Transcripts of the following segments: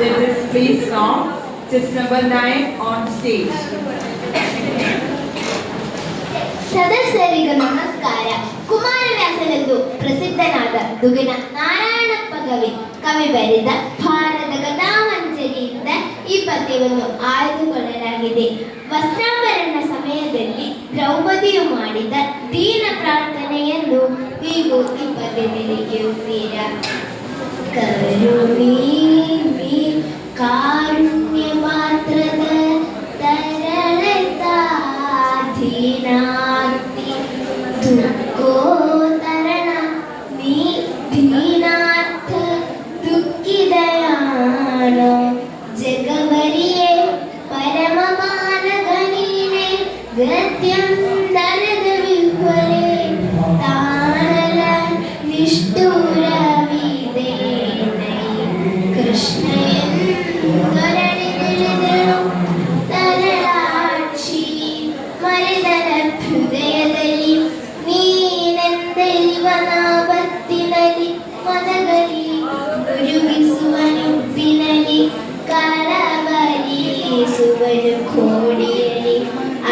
Judges, please come. just number 9 on stage. ಸದಸ್ಯರಿಗೂ ನಮಸ್ಕಾರ ಕುಮಾರವ್ಯಾಸನೆಂದು ಪ್ರಸಿದ್ಧನಾದ ದುಗಿನ ನಾರಾಯಣಪ್ಪ ಕವಿ ಕವಿ ಬರೆದ ಭಾರತ ಕಥಾಮಂಜರಿಯಿಂದ ಈ ಪದ್ಯವನ್ನು ಆಯ್ದುಕೊಳ್ಳಲಾಗಿದೆ ವಸ್ತ್ರಾಭರಣ ಸಮಯದಲ್ಲಿ ದ್ರೌಪದಿಯು ಮಾಡಿದ ದೀನ ಪ್ರಾರ್ಥನೆಯನ್ನು ನೀವು ಈ ಪದ್ಯದಲ್ಲಿ ಕೇಳುತ್ತೀರಾ ಕರುಣೀ ನೀನೆ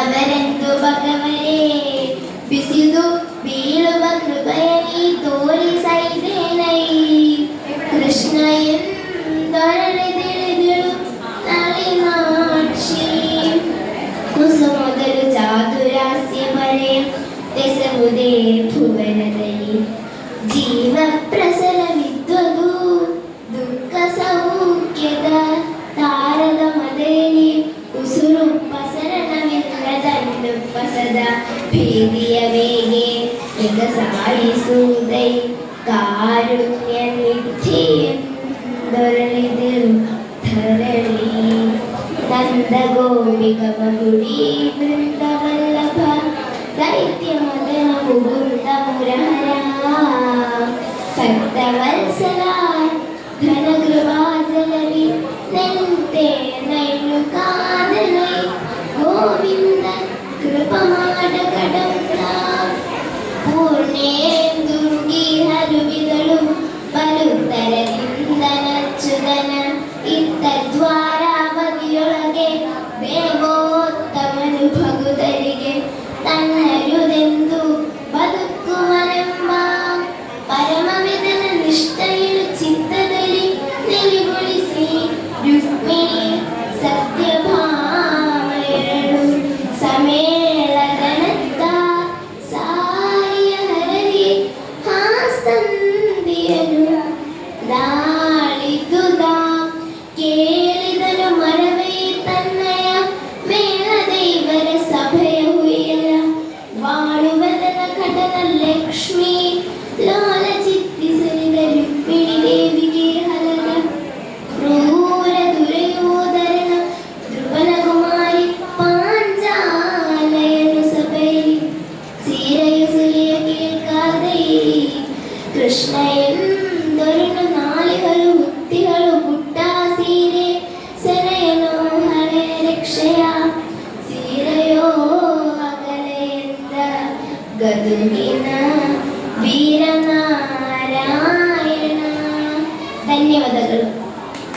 അവരെന്തു ഭഗവനെ? ബിസിതു വീളുവ കൃപയനീ തോലി സൈതേനൈ. കൃഷ്ണയൻ തൊരളിതിളിതിളു നളിനാക്ഷി കുസുമുതലു ചാതുരാസ്യ മരയം രസമുദേ ഭുവനതയിൽ. ചെയ്ത സായി സൂതൈ കാരുണ്യ നിശ്ചയം ദുരളിതിൽ ധരണി നന്ദഗോപിക മകുടി വൃന്ദവല്ലഭ ദൈത്യമതന മുകുന്ദ മുരഹര ഭക്തവത്സല ധനകൃപാചലി നൈ ದಾಳಿದುದ ಕೇಳಿದನು ಮರವೇ ತನ್ನಯ ಮೇಳ ದೈವರ ಸಭೆಯ ಹುಯ್ಯಲ ವಾಳುವದನ ಕಟನ ಲಕ್ಷ್ಮಿ ಲೋಲ ಚಿತ್ತಿಸಲಿದ ರುಕ್ಮಿಣಿ ದೇವಿಗೆ ಹಲನ ಕ್ರೂರ ದುರ್ಯೋಧರನ ಧ್ರುವನ ಕುಮಾರಿ ಪಾಂಚಾಲಯನು ಸಭೆಯಲ್ಲಿ ಸೀರೆಯ ಸುಲಿಯ ಕೇಳ್ಕಾದೈ ಕೃಷ್ಣ ധന്യവാദങ്ങൾ.